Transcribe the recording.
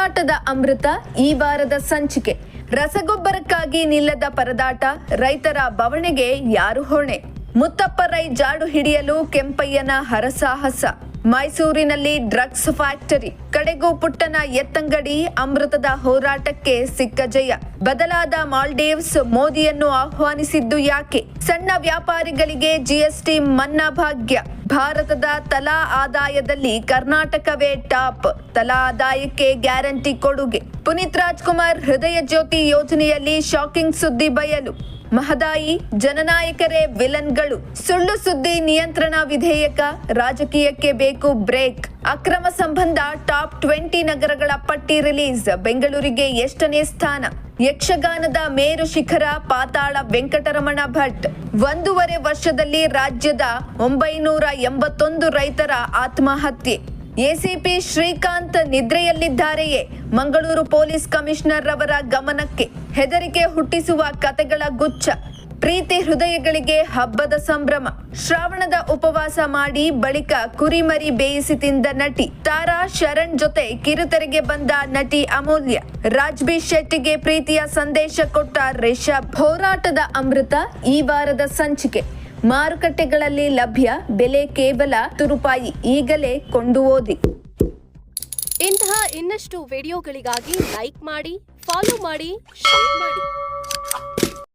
ಹೋರಾಟದ ಅಮೃತ ಈ ವಾರದ ಸಂಚಿಕೆ. ರಸಗೊಬ್ಬರಕ್ಕಾಗಿ ನಿಲ್ಲದ ಪರದಾಟ, ರೈತರ ಬವಣೆಗೆ ಯಾರು ಹೊಣೆ? ಮುತ್ತಪ್ಪ ರೈ ಜಾಡು ಹಿಡಿಯಲು ಕೆಂಪಯ್ಯನ ಹರಸಾಹಸ. ಮೈಸೂರಿನಲ್ಲಿ ಡ್ರಗ್ಸ್ ಫ್ಯಾಕ್ಟರಿ, ಕಡೆಗೂ ಪುಟ್ಟನ ಎತ್ತಂಗಡಿ ಅಮೃತದ ಹೋರಾಟಕ್ಕೆ ಸಿಕ್ಕ ಜಯ. ಬದಲಾದ ಮಾಲ್ಡೀವ್ಸ್ ಮೋದಿಯನ್ನು ಆಹ್ವಾನಿಸಿದ್ದು ಯಾಕೆ? ಸಣ್ಣ ವ್ಯಾಪಾರಿಗಳಿಗೆ ಜಿಎಸ್ಟಿ ಮನ್ನಾ ಭಾಗ್ಯ. ಭಾರತದ ತಲಾ ಆದಾಯದಲ್ಲಿ ಕರ್ನಾಟಕವೇ ಟಾಪ್. ತಲಾ ಆದಾಯಕ್ಕೆ ಗ್ಯಾರಂಟಿ ಕೊಡುಗೆ. ಪುನೀತ್ ರಾಜ್ಕುಮಾರ್ ಹೃದಯ ಜ್ಯೋತಿ ಯೋಜನೆಯಲ್ಲಿ ಶಾಕಿಂಗ್ ಸುದ್ದಿ ಬಯಲು. ಮಹದಾಯಿ ಜನನಾಯಕರೇ ವಿಲನ್ಗಳು. ಸುಳ್ಳು ಸುದ್ದಿ ನಿಯಂತ್ರಣ ವಿಧೇಯಕ ರಾಜಕೀಯಕ್ಕೆ ಬೇಕು ಬ್ರೇಕ್. ಅಕ್ರಮ ಸಂಬಂಧ ಟಾಪ್ ಟ್ವೆಂಟಿ ನಗರಗಳ ಪಟ್ಟಿ ರಿಲೀಸ್. ಬೆಂಗಳೂರಿಗೆ ಎಷ್ಟನೇ ಸ್ಥಾನ. ಯಕ್ಷಗಾನದ ಮೇರು ಶಿಖರ ಪಾತಾಳ ವೆಂಕಟರಮಣ ಭಟ್. ಒಂದೂವರೆ ವರ್ಷದಲ್ಲಿ ರಾಜ್ಯದ ಒಂಬೈನೂರ ಎಂಬತ್ತೊಂದು ರೈತರ ಆತ್ಮಹತ್ಯೆ. ಎಸಿಪಿ ಶ್ರೀಕಾಂತ್ ನಿದ್ರೆಯಲ್ಲಿದ್ದಾರೆಯೇ? ಮಂಗಳೂರು ಪೊಲೀಸ್ ಕಮಿಷನರ್ ರವರ ಗಮನಕ್ಕೆ ಹೆದರಿಕೆ ಹುಟ್ಟಿಸುವ ಕತೆಗಳ ಗುಚ್ಛ. ಪ್ರೀತಿ ಹೃದಯಗಳಿಗೆ ಹಬ್ಬದ ಸಂಭ್ರಮ. ಶ್ರಾವಣದ ಉಪವಾಸ ಮಾಡಿ ಬಳಿಕ ಕುರಿಮರಿ ಬೇಯಿಸಿ ತಿಂದ ನಟಿ ತಾರಾ ಶರಣ್ ಜೊತೆ ಕಿರುತೆರೆಗೆ ಬಂದ ನಟಿ ಅಮೂಲ್ಯ. ರಾಜ್ಬಿ ಶೆಟ್ಟಿಗೆ ಪ್ರೀತಿಯ ಸಂದೇಶ ಕೊಟ್ಟ ರಿಷಬ್. ಹೋರಾಟದ ಅಮೃತ ಈ ವಾರದ ಸಂಚಿಕೆ. ಮಾರುಕಟ್ಟೆಗಳಲ್ಲಿ ಲಭ್ಯ ಬೆಲೆ ಕೇವಲ ಹತ್ತು ರೂಪಾಯಿ ಈಗಲೇ ಕೊಂಡು ಓದಿ ಇಂತಹ ಇನ್ನಷ್ಟು ವಿಡಿಯೋಗಳಿಗಾಗಿ ಲೈಕ್ ಮಾಡಿ, ಫಾಲೋ ಮಾಡಿ, ಶೇರ್ ಮಾಡಿ.